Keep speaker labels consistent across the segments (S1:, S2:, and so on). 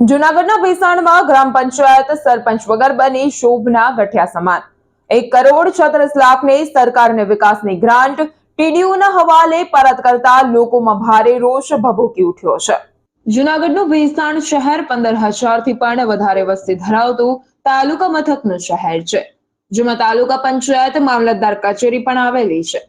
S1: જુનાગઢના ભેસાણમાં ગ્રામ પંચાયત સરપંચ વગર બની શોભના ગઠિયા સમાન. એક કરોડ છત્રીસ લાખની સરકારને વિકાસની ગ્રાન્ટ, ટીડીયુના હવાલે પરત કરતા લોકોમાં ભારે રોષ ભભૂકી ઉઠ્યો છે. જુનાગઢનું ભેસાણ શહેર પંદર હજારથી પણ વધારે વસ્તી ધરાવતું તાલુકા મથકનું શહેર છે, જેમાં તાલુકા પંચાયત મામલતદાર કચેરી પણ આવેલી છે.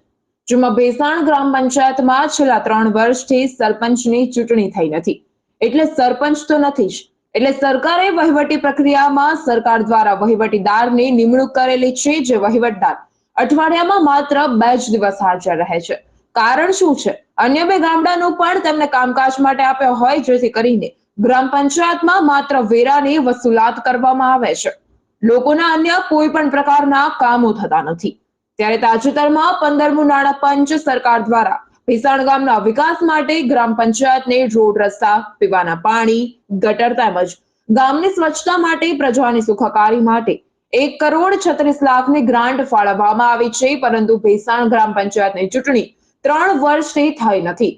S1: જેમાં ભેસાણ ગ્રામ પંચાયતમાં છેલ્લા ત્રણ વર્ષથી સરપંચની ચૂંટણી થઈ નથી. એટલે સરપંચ તો નથી જ. એટલે સરકારે વહીવટી પ્રક્રિયામાં સરકાર દ્વારા વહીવટીદારની નિમણૂક કરેલી છે જે વહીવટદાર. અઠવાડિયામાં માત્ર બે જ દિવસ હાજર રહે છે. કારણ શું છે? અન્ય બે ગામડાનું પણ તેમને કામકાજ માટે આપ્યો હોય જેથી કરીને ગ્રામ પંચાયતમાં માત્ર વેરાની વસૂલાત કરવામાં આવે છે. લોકોના અન્ય કોઈ પણ પ્રકારના કામો થતા નથી. ત્યારે તાજેતરમાં પંદરમું નાણાં પંચ સરકાર દ્વારા ભીસાણ ગામના વિકાસ માટે ગ્રામ પંચાયતને રોડ, રસ્તા, પીવાના પાણી, ગટર તેમજ ગામની સ્વચ્છતા માટે પ્રજાની સુખાકારી માટે એક કરોડ છત્રીસ લાખની ગ્રાન્ટ ફાળવવામાં આવી છે, પરંતુ ભેસાણ ગ્રામ પંચાયતની ચૂંટણી ત્રણ વર્ષથી થઈ નથી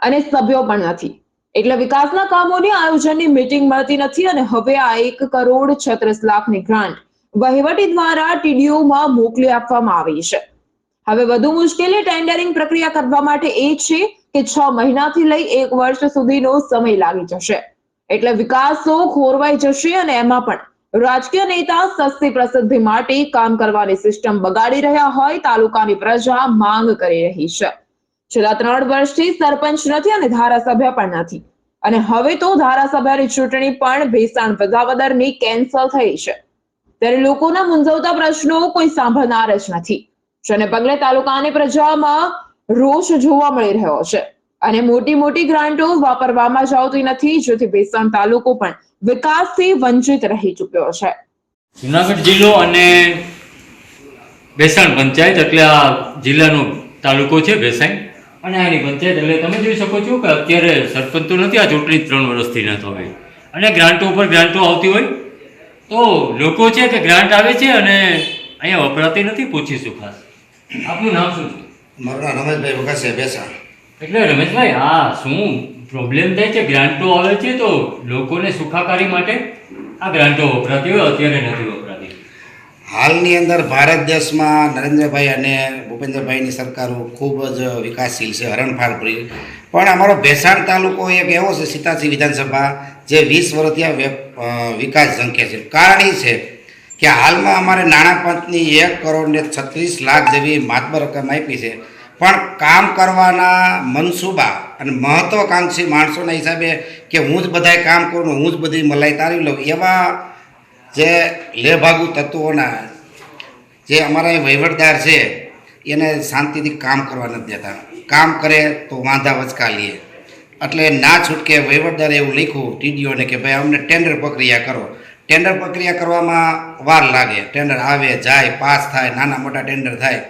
S1: અને સભ્યો પણ નથી. એટલે વિકાસના કામોની આયોજનની મીટિંગ મળતી નથી અને હવે આ એક કરોડ છત્રીસ લાખની ગ્રાન્ટ વહીવટી દ્વારા ટીડીઓમાં મોકલી આપવામાં આવી છે. હવે વધુ મુશ્કેલી ટેન્ડરિંગ પ્રક્રિયા કરવા માટે એ છે કે છ મહિનાથી લઈ એક વર્ષ સુધીનો સમય લાગી જશે. એટલે વિકાસો ખોરવાઈ જશે અને એમાં પણ રાજકીય નેતા સસ્તી પ્રસિદ્ધિ માટે કામ કરવાની સિસ્ટમ બગાડી રહ્યા હોય તાલુકાની પ્રજા માંગ કરી રહી છે. છેલ્લા ત્રણ વર્ષથી સરપંચ નથી અને ધારાસભ્ય પણ નથી. અને હવે તો ધારાસભ્યની ચૂંટણી પણ ભેસાણ વધાવદરની કેન્સલ થઈ છે. ત્યારે લોકોના મૂંઝવતા પ્રશ્નો કોઈ સાંભળનાર જ નથી. જેને પગલે તાલુકાની પ્રજામાં રોષ જોવા મળી રહ્યો છે. અને મોટી મોટી ગ્રાન્ટો વાપરવામાં જ આવતી નથી, જેથી ભેસાણ તાલુકો પણ વિકાસથી વંચિત રહી ચૂક્યો છે.
S2: જુનાગઢ જિલ્લો અને ભેસાણ પંચાયત, એટલે આ જિલ્લાનો તાલુકો છે ભેસાણ. અને આની પંચાયત, એટલે તમે જોઈ શકો છો કે અત્યારે સરપંચ નથી, આ ચૂંટણી ત્રણ વર્ષથી ન થવાય અને ગ્રાન્ટો ઉપર ગ્રાન્ટો આવતી હોય, તો લોકો છે કે ગ્રાન્ટ આવે છે અને અહીંયા વપરાતી નથી, પૂછીશું ખાસ. આપનું નામ શું છે?
S3: મારું નામ રમેશભાઈ વઘાસિયા બેસા
S2: એટલે રમેશભાઈ હા શું પ્રોબ્લેમ થાય છે? ગ્રાન્ટો આવે છે તો લોકોને સુખાકારી માટે આ ગ્રાન્ટો વપરાતી હોય અત્યારે નથી વપરાતી.
S3: હાલની અંદર ભારત દેશમાં નરેન્દ્રભાઈ અને ભૂપેન્દ્રભાઈની સરકારો ખૂબ જ વિકાસશીલ છે હરણફાળ ભરી પણ અમારો ભેસાણ તાલુકો એક એવો છે સીતાસી વિધાનસભા જે વીસ વર્ષથી વિકાસ ઝંખે છે. કારણ એ છે કે હાલમાં અમારે નાણાં પંચની એક કરોડ ને છત્રીસ લાખ જેવી માતબર રકમ આપી છે. પણ કામ કરવાના મનસૂબા અને મહત્વાકાંક્ષી માણસોના હિસાબે કે હું જ બધાય કામ કરું હું જ બધી મલાઈ તારી લઉં, એવા જે લેભાગુ તત્વોના જે અમારા વહીવટદાર છે, એને શાંતિથી કામ કરવા નથી દેતા. કામ કરે તો વાંધા વચકા લે. એટલે ના છૂટકે વહીવટદારે એવું લખ્યું ટીડીઓને કે ભાઈ અમને ટેન્ડર પ્રક્રિયા કરો. ટેન્ડર પ્રક્રિયા કરવામાં વાર લાગે. ટેન્ડર આવે, જાય, પાસ થાય, નાના મોટા ટેન્ડર થાય.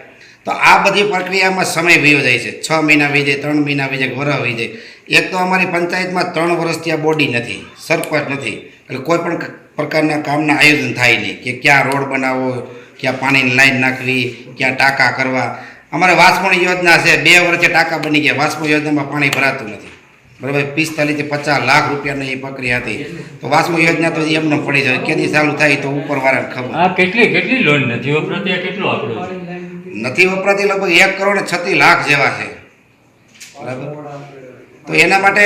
S3: તો આ બધી પ્રક્રિયામાં સમય વયો જાય છે. છ મહિના જાય, ત્રણ મહિના વહી જાય વહી જાય. એક તો અમારી પંચાયતમાં ત્રણ વર્ષથી આ બોડી નથી, સરપંચ નથી. એટલે કોઈ પણ પ્રકારના કામના આયોજન થાય નહીં કે ક્યાં રોડ બનાવવો, ક્યાં પાણીની લાઈન નાખવી, ક્યાં ટાંકા કરવા. અમારે વાસમણ યોજના છે, બે વર્ષે ટાંકા બની ગયા. વાસમણ યોજનામાં પાણી ભરાતું નથી. બરાબર? પિસ્તાલીસથી પચાસ લાખ રૂપિયાની એ પ્રક્રિયા હતી. તો વાસમો યોજના તો એમને પડી જાય. કેદી ચાલુ થાય તો ઉપરવાળાને ખબર.
S2: આ કેટલી કેટલી લોન નથી વપરાતી? કેટલો આંકડો
S3: નથી વપરાતી લગભગ એક કરોડ છત્રીસ લાખ જેવા છે. બરાબર? તો એના માટે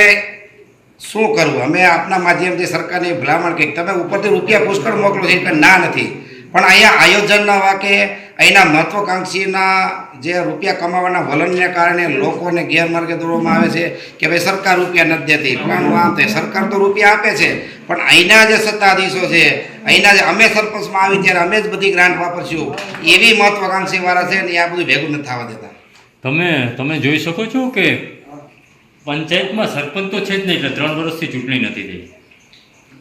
S3: શું કરવું? અમે આપના માધ્યમથી સરકારને ભલામણ કરી. તમે ઉપરથી રૂપિયા પુષ્કળ મોકલો છે કે ના નથી. પણ અહીંયા આયોજનના વાકે અહીંના મહત્વાકાંક્ષીના જે રૂપિયા કમાવાના વલણને કારણે લોકોને ગેરમાર્ગે દોરવામાં આવે છે કે ભાઈ સરકાર રૂપિયા નથી દેતી. પણ આમ તે સરકાર તો રૂપિયા આપે છે. પણ અહીંના જે સત્તાધીશો છે, અહીંના જે અમે સરપંચમાં આવી ત્યારે અમે જ બધી ગ્રાન્ટ વાપરશું. એવી મહત્વાકાંક્ષી વાળા છે ને આ બધું ભેગું નથી થવા દેતા.
S2: તમે તમે જોઈ શકો છો કે પંચાયતમાં સરપંચ તો છે જ નહીં, એટલે ત્રણ વર્ષથી ચૂંટણી નથી થઈ.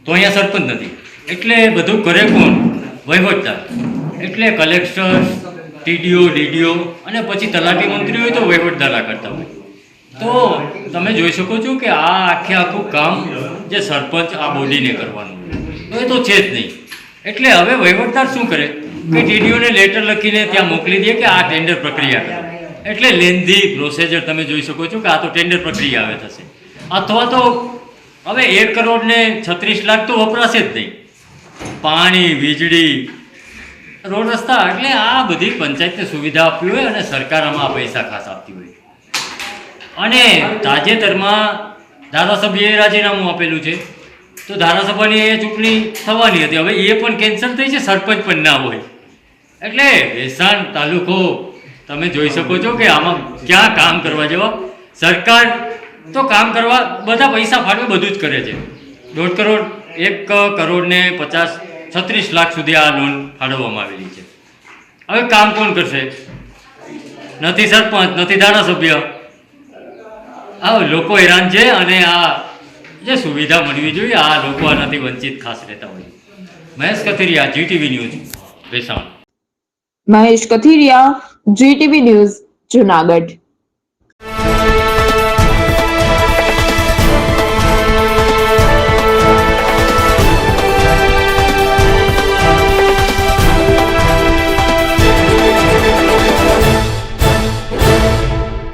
S2: તો અહીંયા સરપંચ નથી. એટલે બધું કરે કોણ? વહીવટદાર. એટલે કલેક્ટર ટીડીઓ ડીડીઓ અને પછી તલાટી મંત્રી હોય તો વહીવટદારા કરતા હોય. તો તમે જોઈ શકો છો કે આ આખે આખું કામ જે સરપંચ આ બોડીને કરવાનું તો એ તો છે જ નહીં. એટલે હવે વહીવટદાર શું કરે? કે ટીડીઓને લેટર લખીને ત્યાં મોકલી દે કે આ ટેન્ડર પ્રક્રિયા કરે. એટલે લેન્ધી પ્રોસેજર તમે જોઈ શકો છો કે આ તો ટેન્ડર પ્રક્રિયા આવે થશે. અથવા તો હવે એક કરોડને છત્રીસ લાખ તો વપરાશે જ નહીં. પાણી, વીજળી રોડ રસ્તા એટલે આ બધી પંચાયતને સુવિધા આપવી હોય અને સરકાર આમાં પૈસા ખાસ આપતી હોય. અને તાજેતરમાં ધારાસભ્યએ રાજીનામું આપેલું છે. તો ધારાસભાની એ ચૂંટણી થવાની હતી. હવે એ પણ કેન્સલ થઈ છે, સરપંચ પણ ના હોય. એટલે ભેસાણ તાલુકો, તમે જોઈ શકો છો કે આમાં ક્યાં કામ કરવા જેવા. સરકાર તો કામ કરવા, બધા પૈસા ફાળવે, બધું જ કરે છે. દોઢ કરોડ, એક કરોડ ને પચાસ છત્રીસ લાખ સુધી આ લોન ફાળવવામાં આવેલી છે. હવે કામ કોણ કરશે? નથી સરપંચ, નથી ધારાસભ્ય. આ લોકો હેરાન છે અને આ જે સુવિધા મળવી જોઈએ, આ લોકો આનાથી વંચિત ખાસ રહેતા હોય. Mahesh Kathiriya GTV news, Bhesan.
S1: Mahesh Kathiriya GTV news, Junagadh.